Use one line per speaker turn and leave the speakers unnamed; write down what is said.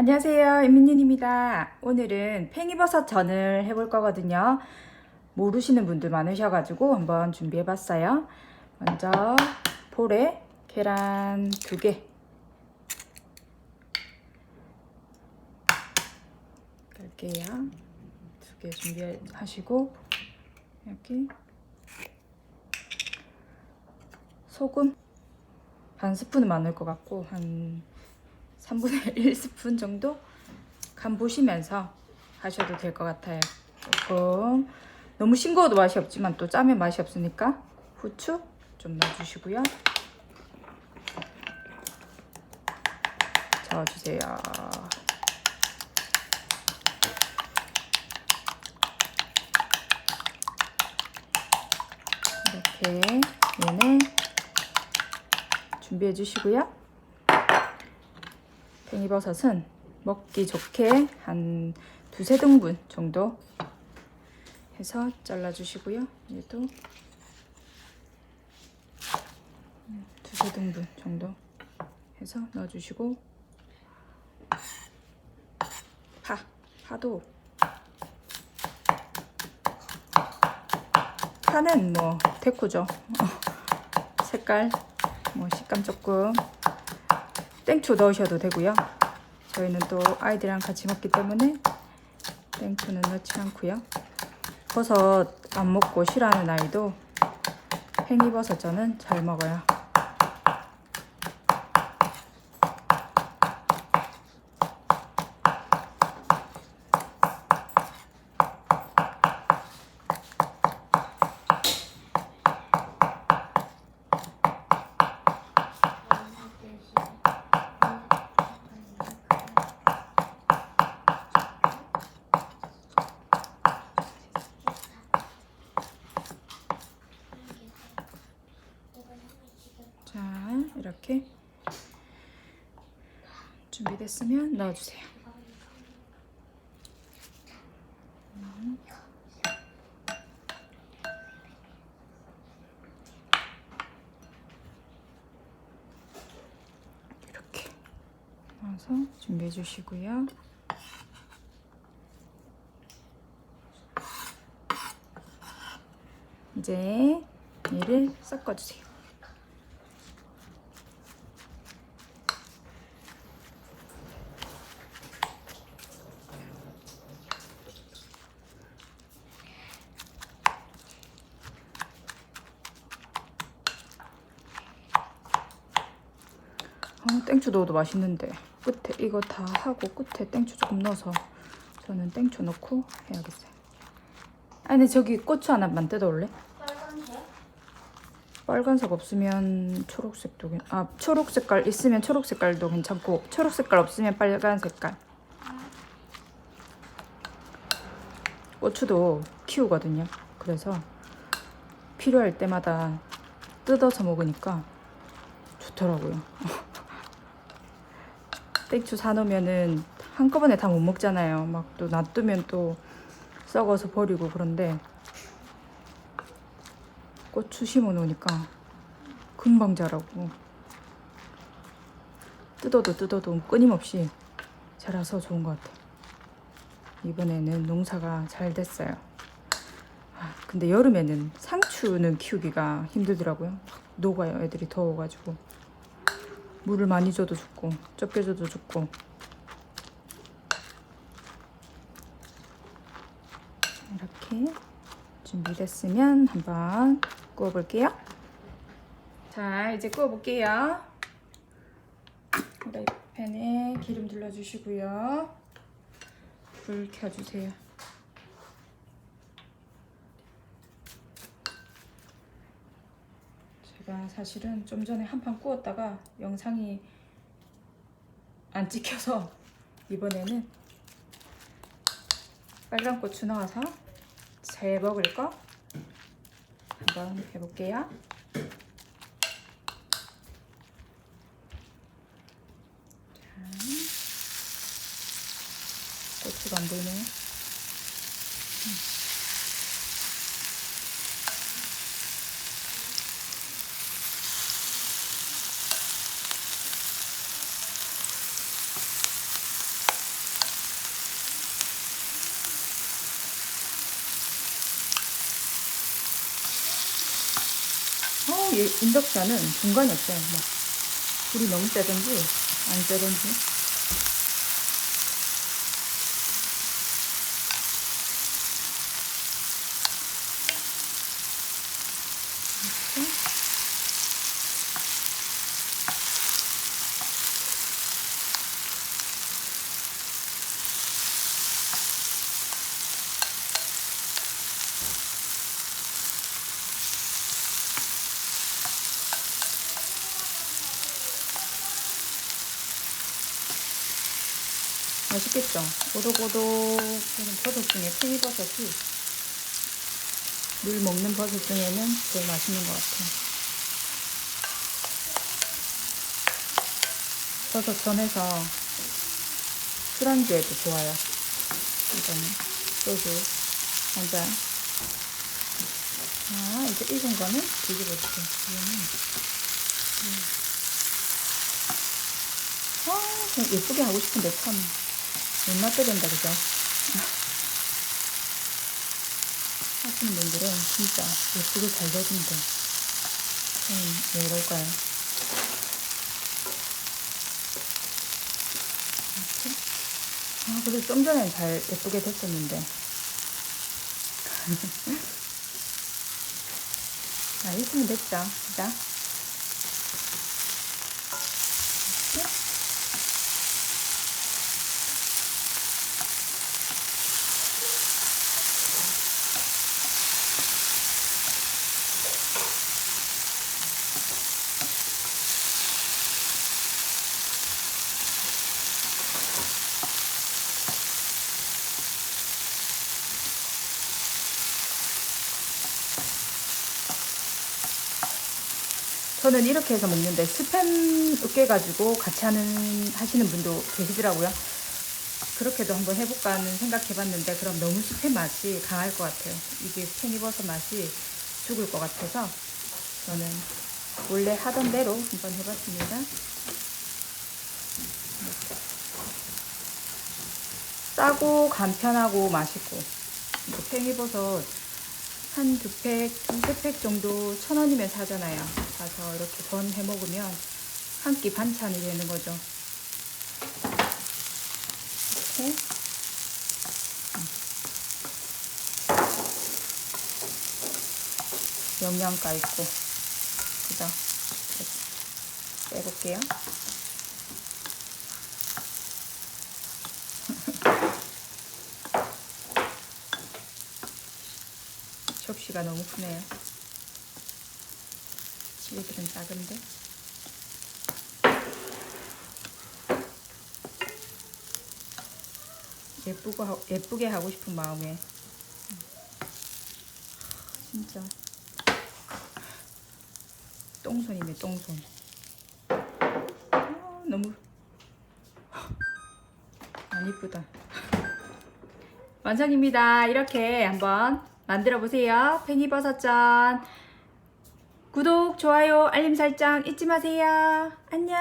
안녕하세요. 임민윤입니다. 오늘은 팽이버섯 전을 해볼 거거든요. 모르시는 분들 많으셔가지고 한번 준비해봤어요. 먼저 볼에 계란 두 개. 깔게요. 두개 준비하시고 여기 소금 반 스푼은 많을 것 같고 한 3분의 1스푼 정도 간 보시면서 하셔도 될 것 같아요. 조금 너무 싱거워도 맛이 없지만 또 짜면 맛이 없으니까 후추 좀 넣어주시고요. 저어주세요. 이렇게 얘네 준비해 주시고요. 팽이버섯은 먹기 좋게 한 두세 등분 정도 해서 잘라주시고요. 얘도 두세 등분 정도 해서 넣어주시고 파, 파도 파는 뭐 데코죠. 색깔, 뭐 식감 조금 땡초 넣으셔도 되고요. 저희는 또 아이들이랑 같이 먹기 때문에 땡초는 넣지 않고요. 버섯 안 먹고 싫어하는 아이도 팽이버섯 저는 잘 먹어요. 자, 이렇게 준비됐으면 넣어주세요. 음. 이렇게 넣어서 준비해 주시고요. 이제 얘를 섞어주세요. 어, 땡초 넣어도 맛있는데 끝에 이거 다 하고 끝에 땡초 조금 넣어서 저는 땡초 넣고 해야겠어요. 아니 저기 고추 하나만 뜯어올래?
빨간색?
빨간색 없으면 초록색도 괜... 아 초록 색깔 있으면 초록 색깔도 괜찮고 초록 색깔 없으면 빨간 색깔. 고추도 키우거든요. 그래서 필요할 때마다 뜯어서 먹으니까 좋더라고요. 땡초 사놓으면은 한꺼번에 다 못 먹잖아요. 막 또 놔두면 또 썩어서 버리고 그런데 고추 심어 놓으니까 금방 자라고 뜯어도 뜯어도 끊임없이 자라서 좋은 것 같아요. 이번에는 농사가 잘 됐어요. 아, 근데 여름에는 상추는 키우기가 힘들더라고요. 막 녹아요. 애들이 더워가지고 물을 많이 줘도 죽고 적게 줘도 죽고 이렇게 준비됐으면 한번 구워 볼게요. 자, 이제 구워 볼게요. 프라이팬에 기름 둘러주시고요. 불 켜주세요. 제가 사실은 좀 전에 한판 구웠다가 영상이 안 찍혀서 이번에는 빨간 고추 넣어서 제 먹을 거 한번 해볼게요. 자, 고추가 안 보이네. 이 인덕션은 중간이 없어요. 뭐 불이 너무 세든지 안 세든지. 이렇게. 맛있겠죠? 오독오독 그런 버섯 중에 팽이버섯이 늘 먹는 버섯 중에는 제일 맛있는 것 같아요. 버섯 전에서 술안주에도 좋아요. 이거는 소주 한 잔. 아, 이제 익은 거는 뒤집어줄게요. 이거는. 음. 아, 예쁘게 하고 싶은데 참. 못 맞게 된다, 그죠? 하시는 분들은 진짜 예쁘게 잘 되던데. 저는 왜 이럴까요? 이렇게. 아, 그래도 좀 전엔 잘 예쁘게 됐었는데. 자, 있으면 됐죠. 그죠? 저는 이렇게 해서 먹는데 스팸 으깨가지고 같이 하는 하시는 분도 계시더라고요. 그렇게도 한번 해볼까 하는 생각해봤는데 그럼 너무 스팸 맛이 강할 것 같아요. 이게 팽이버섯 맛이 죽을 것 같아서 저는 원래 하던 대로 한번 해봤습니다. 싸고 간편하고 맛있고 팽이버섯 한 두 팩, 두세 팩 정도 천 원이면 사잖아요. 가서 이렇게 전해 먹으면 한 끼 반찬이 되는 거죠. 이렇게. 음. 영양가 있고, 그죠? 빼볼게요. 접시가 너무 크네요. 집애들은 작은데. 예쁘고 하, 예쁘게 하고 싶은 마음에 진짜 똥손이네 똥손. 아, 너무 안 이쁘다. 완성입니다. 이렇게 한번 만들어 보세요. 팽이버섯전. 구독, 좋아요, 알림 설정 잊지 마세요. 안녕.